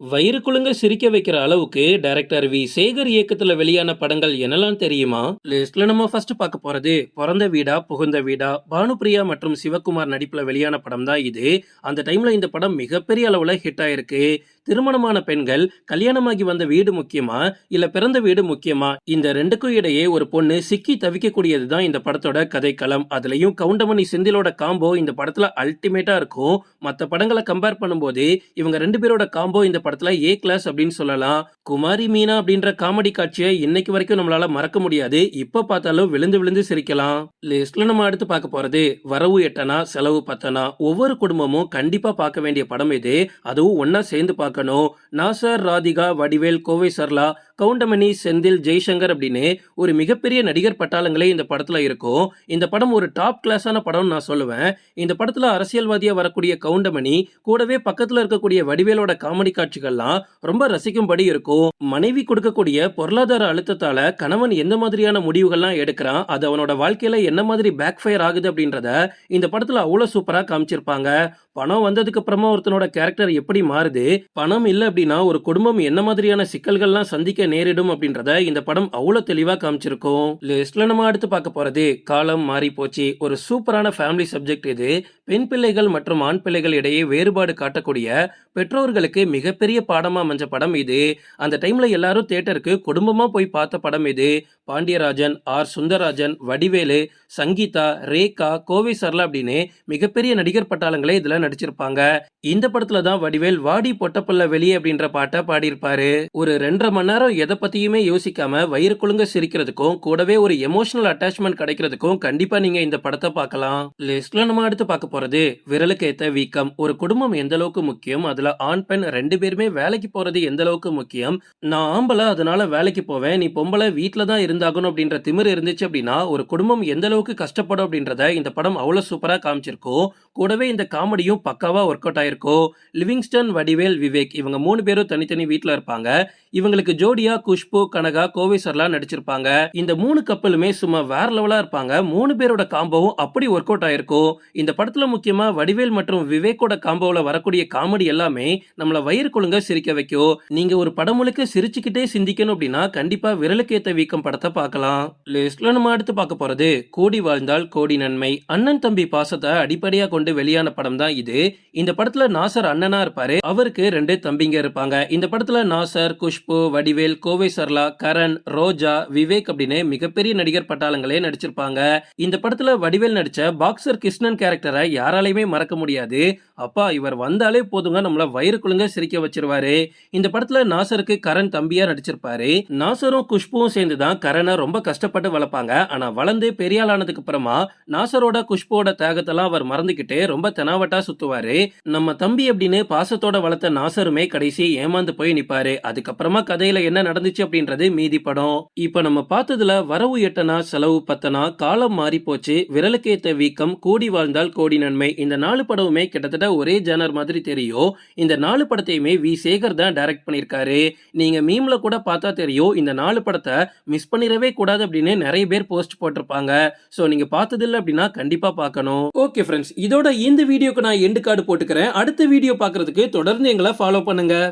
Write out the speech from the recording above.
வயிறு குழுங்க சிரிக்க வைக்கிற அளவுக்கு டைரக்டர் வி. சேகர் இயக்கத்துல வெளியான படங்கள் என்னெல்லாம் தெரியுமா? லிஸ்ட்ல நம்ம ஃபர்ஸ்ட் பார்க்க போறது பிறந்த வீடா புகுந்த வீடா பானுப்பிரியா மற்றும் சிவகுமார் நடிப்புல வெளியான படம் தான் இது. அந்த டைம்ல இந்த படம் மிகப்பெரிய அளவுல ஹிட் ஆயிருக்கு. திருமணமான பெண்கள் கல்யாணமாகி வந்த வீடு முக்கியமா இல்ல பிறந்த வீடு முக்கியமா? இந்த ரெண்டுக்கும் இடையே ஒரு பொண்ணு சிக்கி தவிக்கக்கூடியது தான் இந்த படத்தோட கதைக்களம். அதுலயும் கவுண்டமணி செந்திலோட காம்போ இந்த படத்துல அல்டிமேட்டா இருக்கும். மற்ற படங்களை கம்பேர் பண்ணும்போது இவங்க ரெண்டு பேரோட காம்போ இந்த படத்துல ஏ கிளாஸ் அப்படின்னு சொல்லலாம். குமாரி மீனா அப்படின்ற காமெடி காட்சியை இன்னைக்கு வரைக்கும் நம்மளால மறக்க முடியாது. இப்ப பார்த்தாலும் விழுந்து விழுந்து சிரிக்கலாம். லிஸ்ட்ல நம்ம அடுத்து பார்க்க போறது வரவு எட்டனா செலவு பத்தனா. ஒவ்வொரு குடும்பமும் கண்டிப்பா பார்க்க வேண்டிய படம் இது. அதுவும் ஒன்னா சேர்ந்து பார்க்கணும். நாசர் ராதிகா வடிவேல் கோவை சர்லா கவுண்டமணி செந்தில் ஜெய்சங்கர் அப்படின்னு ஒரு மிகப்பெரிய நடிகர் பட்டாளங்களே இந்த படத்துல இருக்கும். இந்த படம் ஒரு டாப் கிளாஸான படம்னு நான் சொல்லுவேன். இந்த படத்துல அரசியல்வாதியா வரக்கூடிய கவுண்டமணி கூடவே பக்கத்துல இருக்கக்கூடிய வடிவேலோட காமெடி காட்சி காட்சிகள்லாம் ரொம்ப ரசிக்கும்படி இருக்கும். மனைவி கொடுக்கக்கூடிய பொருளாதார அழுத்தத்தால கணவன் எந்த மாதிரியான முடிவுகள்லாம் எடுக்கிறான் அது அவனோட வாழ்க்கையில என்ன மாதிரி பேக் ஃபயர் ஆகுது அப்படின்றத இந்த படத்துல அவ்வளவு சூப்பரா காமிச்சிருப்பாங்க. பணம் வந்ததுக்கு அப்புறமா ஒருத்தனோட கேரக்டர் எப்படி மாறுது பணம் இல்லை அப்படின்னா ஒரு குடும்பம் என்ன மாதிரியான சிக்கல்கள்லாம் சந்திக்க நேரிடும் அப்படின்றத இந்த படம் அவ்வளவு தெளிவா காமிச்சிருக்கும். லிஸ்ட்ல நம்ம அடுத்து பார்க்க போறது காலம் மாறி போச்சு. ஒரு சூப்பரான ஃபேமிலி சப்ஜெக்ட் இது. பெண் பிள்ளைகள் மற்றும் ஆண் பிள்ளைகள் இடையே வேறுபாடு காட்டக்கூடிய பெற்றோர்களுக்கு மிகப்பெரிய பாடமா அமைஞ்ச படம் இது. அந்த டைம்ல எல்லாரும் தேட்டருக்கு குடும்பமா போய் பார்த்த படம் இது. பாண்டியராஜன் ஆர். சுந்தரராஜன் வடிவேலு சங்கீதா ரேகா கோவை சர்லா அப்படின்னு மிகப்பெரிய நடிகர் பட்டாளங்களே இதுல நடிச்சிருப்பாங்க. இந்த படத்துல தான் வடிவேல் வாடி பொட்டப்பல்ல வெளியே அப்படின்ற பாட்டை பாடியிருப்பாரு. ஒரு ரெண்டரை மணி நேரம் எதை பத்தியுமே யோசிக்காம வயிறு குழுங்க சிரிக்கிறதுக்கும் கூடவே ஒரு எமோஷனல் அட்டாச்மெண்ட் கிடைக்கிறதுக்கும் கண்டிப்பா நீங்க இந்த படத்தை பார்க்கலாம். லிஸ்ட்ல நம்ம அடுத்து பார்க்க போறது விரலுக்கு ஏத்த வீக்கம். ஒரு குடும்பம் எந்த அளவுக்கு முக்கியம்? அதுல ஆண் பெண் ரெண்டு பேருமே வேலைக்கு போறது எந்த அளவுக்கு முக்கியம்? நான் ஆம்பளை அதனால வேலைக்கு போவேன். நீ பொம்பளை வீட்டில் தான் இருந்தாகணும் அப்படின்ற திமிர் இருந்துச்சு அப்படின்னா ஒரு குடும்பம் எந்த அளவுக்கு கஷ்டப்படும் அப்படின்றத இந்த படம் அவ்வளவு சூப்பரா காமிச்சிருக்கோம் கூடவே இந்த காமெடியும் பக்காவா ஒர்க் அவுட் ஆயிருக்கோ. லிவிங்ஸ்டன் வடிவேல் விவேக் இவங்க மூணு பேரும் தனித்தனி வீட்டில் இருப்பாங்க. இவங்களுக்கு ஜோடியா குஷ்பு கனகா கோவை நடிச்சிருப்பாங்க. இந்த மூணு கப்பலுமே சும்மா வேற லெவலா இருப்பாங்க. மூணு பேரோட காம்போவும் அப்படி ஒர்க் அவுட் ஆயிருக்கும் இந்த படத்துல முக்கியமா வடிவேல் மற்றும் விவேக்கோட காம்போவில் வரக்கூடிய காமெடி எல்லாமே நம்மள வயிறு குழுங்க சிரிக்க வைக்கும் நீங்க ஒரு படம் முழுக்க சிரிச்சுக்கிட்டே சிந்திக்கணும் அப்படின்னா கண்டிப்பா விரலுக்கு ஏத்த வீக்கம் படத்தை பார்க்கலாம். லிஸ்ட்ல நம்ம அடுத்து பார்க்க போறது கோடி வாழ்ந்தால் கோடி நன்மை. அண்ணன் தம்பி பாசத்தை அடிப்படையா கொண்டு வெளியான படம் தான் இது. இந்த படத்துல நாசர் அண்ணனா இருப்பாரு. அவருக்கு ரெண்டு தம்பிங்க இருப்பாங்க. இந்த படத்துல நாசர் குஷ்பு வடிவேல் கோவை சர்லா கரண் ரோஜா விவேக் அப்படின்னு மிகப்பெரிய நடிகர் பட்டாளங்களே நடிச்சிருப்பாங்க. இந்த படத்துல வடிவேல் நடிச்ச பாக்ஸர் கிருஷ்ணன் கேரக்டரை யாராலையுமே மறக்க முடியாது. அப்பா இவர் வந்தாலே போதுங்க நம்மள வயிறு குழுங்க சிரிக்க வச்சிருவாரு. இந்த படத்துல நாசருக்கு கரண் தம்பியா நடிச்சிருப்பாரு. நாசரும் குஷ்புவும் சேர்ந்து தான் கரணை ரொம்ப கஷ்டப்பட்டு வளர்ப்பாங்க. ஆனா வளர்ந்து பெரிய ஆளானதுக்கு அப்புறமா நாசரோட குஷ்புவோட தேகத்தெல்லாம் அவர் மறந்துகிட்டு ரொம்ப தெனாவட்டா சுத்துவாரு. நம்ம தம்பி அப்படின்னு பாசத்தோட வளர்த்த நாசருமே கடைசி ஏமாந்து போய் நிப்பாரு. அதுக்கப்புறமா கதையில என்ன நடந்துச்சு அப்படின்றது மீதி படம். இப்ப நம்ம பார்த்ததுல வரவு எட்டனா செலவு பத்தனா காலம் மாறி போச்சு. விரலுக்கேத்த வீக்கம் கூடி வாழ்ந்தால் கோடி நன்மை. இந்த நாலு படமுமே கிட்டத்தட்ட ஒரே ஜேனர் மாதிரி தெரியும். இந்த நாலு படத்தையுமே வி. சேகர் தான் டைரக்ட் பண்ணியிருக்காரு. நீங்கள் மீம்ல கூட பார்த்தா தெரியும் இந்த நாலு படத்தை மிஸ் பண்ணிடவே கூடாது அப்படின்னு நிறைய பேர் போஸ்ட் போட்டிருப்பாங்க. ஸோ நீங்கள் பார்த்ததில்ல அப்படின்னா கண்டிப்பாக பார்க்கணும். ஓகே ஃப்ரெண்ட்ஸ் இதோட இந்த வீடியோக்கு நான் எண்டு கார்டு போட்டுக்கிறேன். அடுத்த வீடியோ பார்க்கறதுக்கு தொடர்ந்து எங்களை ஃபாலோ பண்ணுங்கள்